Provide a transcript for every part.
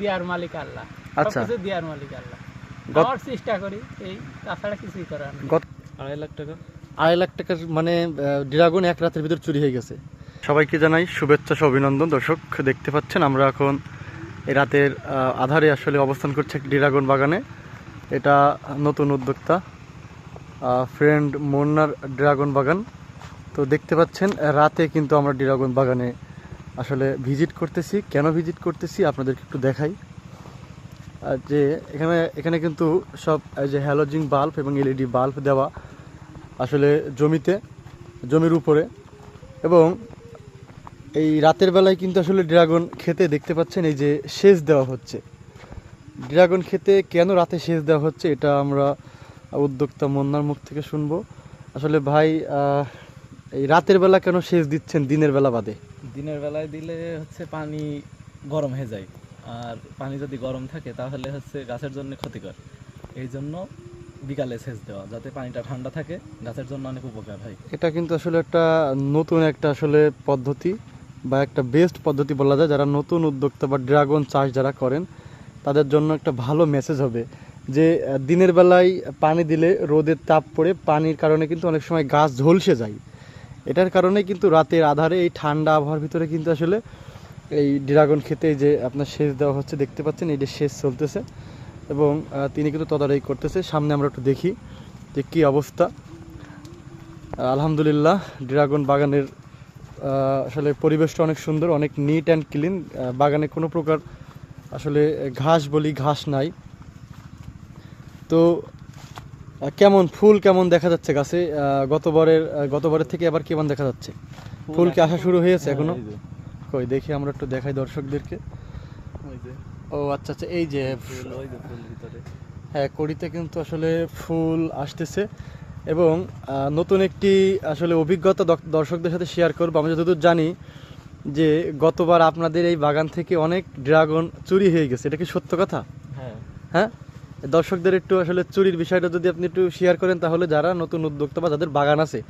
দেওয়ার মালিক আল্লাহ। আচ্ছা। দেওয়ার মালিক আল্লাহ। আমার চেষ্টা করি এই তাছাড়া কিছুই করার। গত আড়াই লাখ টাকা? আড়াই লাখ টাকার মানে ড্রাগন এক রাতের ভিতর চুরি হয়ে গেছে। সবাইকে জানাই শুভেচ্ছা সহ অভিনন্দন। দর্শক দেখতে পাচ্ছেন আমরা এখন এই রাতের আধারে আসলে অবস্থান করছি ড্রাগন বাগানে। এটা নতুন উদ্যোক্তা ফ্রেন্ড মোন্নার ড্রাগন বাগান। তো দেখতে পাচ্ছেন রাতে কিন্তু আমরা ড্রাগন বাগানে আসলে ভিজিট করতেছি। কেন ভিজিট করতেছি আপনাদেরকে একটু দেখাই। আর যে এখানে এখানে কিন্তু সব যে হ্যালোজিং বাল্ব এবং এলইডি বাল্ব দেওয়া আসলে জমিতে, জমির উপরে। এবং এই রাতের বেলায় কিন্তু আসলে ড্রাগন খেতে দেখতে পাচ্ছেন, এই যে সেচ দেওয়া হচ্ছে। ড্রাগন খেতে কেন রাতে সেচ দেওয়া হচ্ছে, এটা আমরা উদ্যোক্তা মন্নার মুখ থেকে শুনব। আসলে ভাই এই রাতের বেলা কেন সেচ দিচ্ছেন, দিনের বেলা বাদে? দিনের বেলায় দিলে হচ্ছে পানি গরম হয়ে যায়। আর পানি যদি গরম থাকে, তাহলে হচ্ছে গাছের জন্য ক্ষতিকর। এই জন্য বিকালে সেচ দেওয়া, যাতে পানিটা ঠান্ডা থাকে। গাছের জন্য অনেক উপকার হয়। এটা কিন্তু আসলে একটা নতুন একটা আসলে পদ্ধতি বা একটা বেস্ট পদ্ধতি বলা যায়। যারা নতুন উদ্যোক্তা বা ড্রাগন চাষ যারা করেন, তাদের জন্য একটা ভালো মেসেজ হবে যে, দিনের বেলায় পানি দিলে রোদের তাপ পড়ে, পানির কারণে কিন্তু অনেক সময় গাছ ঝলসে যায়। এটার কারণে কিন্তু রাতের আধারে এই ঠান্ডা আবহাওয়ার ভিতরে কিন্তু আসলে এই ড্রাগন খেতে যে আপনার সেচ দেওয়া হচ্ছে, দেখতে পাচ্ছেন এই যে সেচ চলতেছে এবং তিনি কিন্তু তদারকি করতেছে। সামনে আমরা একটু দেখি যে কী অবস্থা। আলহামদুলিল্লাহ, ড্রাগন বাগানের আসলে পরিবেশটা অনেক সুন্দর, অনেক নিট অ্যান্ড ক্লিন বাগানে কোনো প্রকার আসলে ঘাস বলি ঘাস নাই। তো কেমন ফুল কেমন দেখা যাচ্ছে গাছে? গতবারের গতবারের থেকে আবার কেমন দেখা যাচ্ছে? ফুল কি আসা শুরু হয়েছে এখনও? কই দেখি আমরা একটু দেখাই দর্শকদেরকে। ও আচ্ছা আচ্ছা এই যে হ্যাঁ কড়িতে কিন্তু আসলে ফুল আসতেছে এবং নতুন একটি আসলে অভিজ্ঞতা দর্শকদের সাথে শেয়ার করব। আমি যতদূর জানি যে গতবার আপনাদের এই বাগান থেকে অনেক ড্রাগন চুরি হয়ে গেছে। এটা কি সত্য কথা? হ্যাঁ। হ্যাঁ? দর্শকদের একটু আসলে চুরির বিষয়টা যদি আপনি একটু শেয়ার করেন তাহলে যারা নতুন উদ্যোক্তা বা যাদের বাগান আছে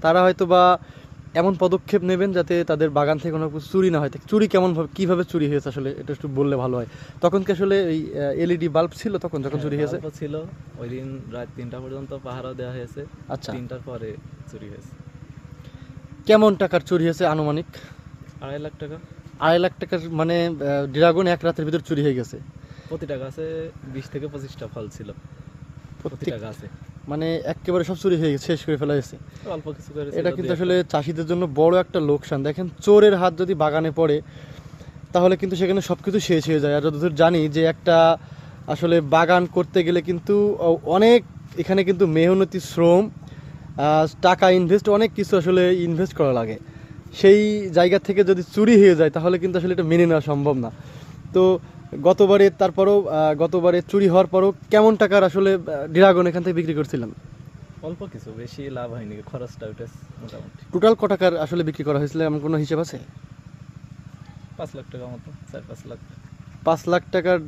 তারা হয়তো বা এমন পদক্ষেপ নেবেন যাতে তাদের বাগান থেকে কোনো চুরি না হয়। চুরি কেমন ভাবে কীভাবে চুরি হয়েছে আসলে এটা একটু বললে ভালো হয়। তখন কি আসলে এই এলইডি বাল্ব ছিল তখন যখন চুরি হয়েছে? ছিল। ওই দিন রাত তিনটা পর্যন্ত পাহারা দেওয়া হয়েছে। আচ্ছা। তিনটার পরে চুরি হয়েছে। কেমন টাকার চুরি হয়েছে আনুমানিক? আড়াই লাখ টাকা। আড়াই লাখ টাকার মানে ড্রাগন এক রাতের ভিতর চুরি হয়ে গেছে। প্রতিটা গাছে বিশ থেকে পঁচিশটা ফল ছিল। প্রতিটা গাছে। মানে একেবারে সব চুরি হয়ে গেছে শেষ করে ফেলা হয়েছে। অল্প কিছু করে এটা কিন্তু আসলে চাষিদের জন্য বড় একটা লোকসান। দেখেন চোরের হাত যদি বাগানে পড়ে তাহলে কিন্তু সেখানে সব কিছু শেষ হয়ে যায়। আর যতদূর জানি যে একটা আসলে বাগান করতে গেলে কিন্তু অনেক এখানে কিন্তু মেহনতি শ্রম টাকা ইনভেস্ট অনেক কিছু আসলে ইনভেস্ট করা লাগে। সেই জায়গা থেকে যদি চুরি হয়ে যায় তাহলে কিন্তু আসলে এটা মেনে নেওয়া সম্ভব না। তো গতবারে তারপরও গতবারে চুরি হওয়ার পরও কেমন টাকার আসলে ড্রাগন এখান থেকে বিক্রি করছিলাম অল্প কিছু বেশি লাভ হয়নি খরচটা উঠে মোটামুটি। টোটাল ক টাকার আসলে বিক্রি করা হয়েছিল এমন কোনো হিসাব আছে? পাঁচ লাখ টাকা মতো চার পাঁচ লাখ। পাঁচ লাখ টাকার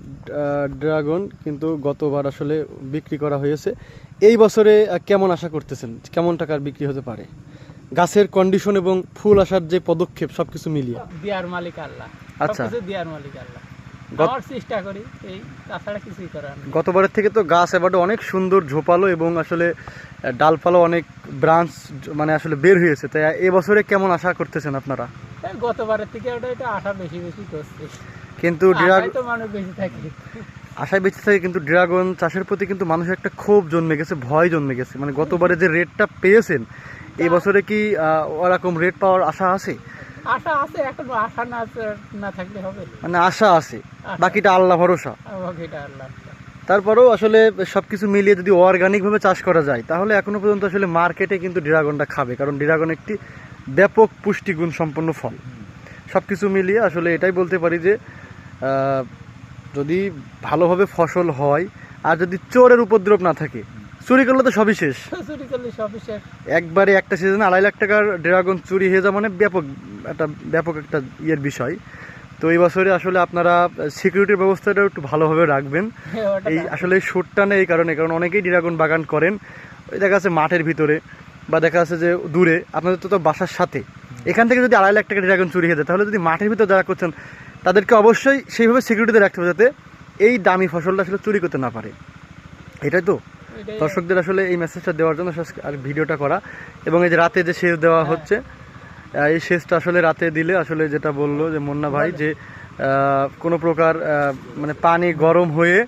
ড্রাগন কিন্তু গতবার আসলে বিক্রি করা হয়েছে। এই বছরে কেমন আশা করতেছেন? কেমন টাকার বিক্রি হতে পারে? গাছের কন্ডিশন এবং ফুল আসার যে পদক্ষেপ সবকিছু মিলিয়ে। দেওয়ার মালিক আল্লাহ। আচ্ছা। দেওয়ার মালিক আল্লাহ। গত- চেষ্টা করি এই তাছাড়া কিছুই করার নেই। গতবারের থেকে তো গাছ এবারে অনেক সুন্দর ঝোপালো এবং আসলে ডালপালা অনেক ব্রাঞ্চ মানে আসলে বের হয়েছে। তাই এবছরে কেমন আশা করতেছেন আপনারা? গতবারের থেকে ওটা এটা আশা বেশি বেশি করছে। কিন্তু তো মানুষ বেশি থাকে। আশায় বেঁচে থাকে কিন্তু ড্রাগন চাষের প্রতি কিন্তু মানুষের একটা ক্ষোভ জন্মে গেছে ভয় জন্মে গেছে। মানে গতবারে যে রেটটা পেয়েছেন এই বছরে কি ওরকম রেট পাওয়ার আশা আছে? আশা আছে এখন আশা না না থাকলে হবে। মানে আশা আছে বাকিটা আল্লাহ ভরসা। এটা আল্লাহ। তারপরেও আসলে সবকিছু মিলিয়ে যদি অর্গানিকভাবে চাষ করা যায় তাহলে এখনও পর্যন্ত আসলে মার্কেটে কিন্তু ড্রাগনটা খাবে কারণ ড্রাগন একটি ব্যাপক পুষ্টিগুণ সম্পন্ন ফল। সব কিছু মিলিয়ে আসলে এটাই বলতে পারি যে যদি ভালোভাবে ফসল হয় আর যদি চোরের উপদ্রব না থাকে চুরি করলে তো সবই শেষ। চুরি করলে সবই শেষ। একবারে একটা সিজনে আড়াই লাখ টাকার ড্রাগন চুরি হয়ে যাওয়া মানে ব্যাপক একটা ব্যাপক একটা ইয়ের বিষয়। তো এই বছরে আসলে আপনারা সিকিউরিটির ব্যবস্থাটা একটু ভালোভাবে রাখবেন। এই আসলে শুটটা নেই এই কারণে কারণ অনেকেই ড্রাগন বাগান করেন। ওই দেখা যাচ্ছে মাঠের ভিতরে বা দেখা যাচ্ছে যে দূরে। আপনাদের তো তো বাসার সাথে। এখান থেকে যদি আড়াই লাখ টাকা ড্রাগন চুরি হয়ে যায় তাহলে যদি মাঠের ভিতরে যারা করছেন তাদেরকে অবশ্যই সেইভাবে সিকিউরিটিতে রাখতে হবে যাতে এই দামি ফসলটা আসলে চুরি করতে না পারে। এটাই তো। দর্শকদের আসলে এই মেসেজটা দেওয়ার জন্য আর ভিডিওটা করা। এবং এই যে রাতে যে সেচ দেওয়া হচ্ছে আহ, এই শেষটা আসলে রাতে দিলে আসলে যেটা বলল যে মুন্না ভাই যে কোনো প্রকার মানে পানি গরম হয়ে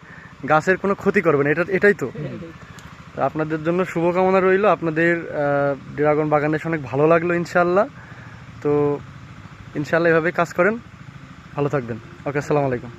গাছের কোনো ক্ষতি করবে না। এটা, এটাই তো। আপনাদের জন্য শুভকামনা রইল। আপনাদের ড্রাগন বাগানের অনেক ভালো লাগল ইনশাল্লাহ তো ইনশাল্লাহ এভাবে কাজ করেন। ভালো থাকবেন। ওকে, আসসালামু আলাইকুম।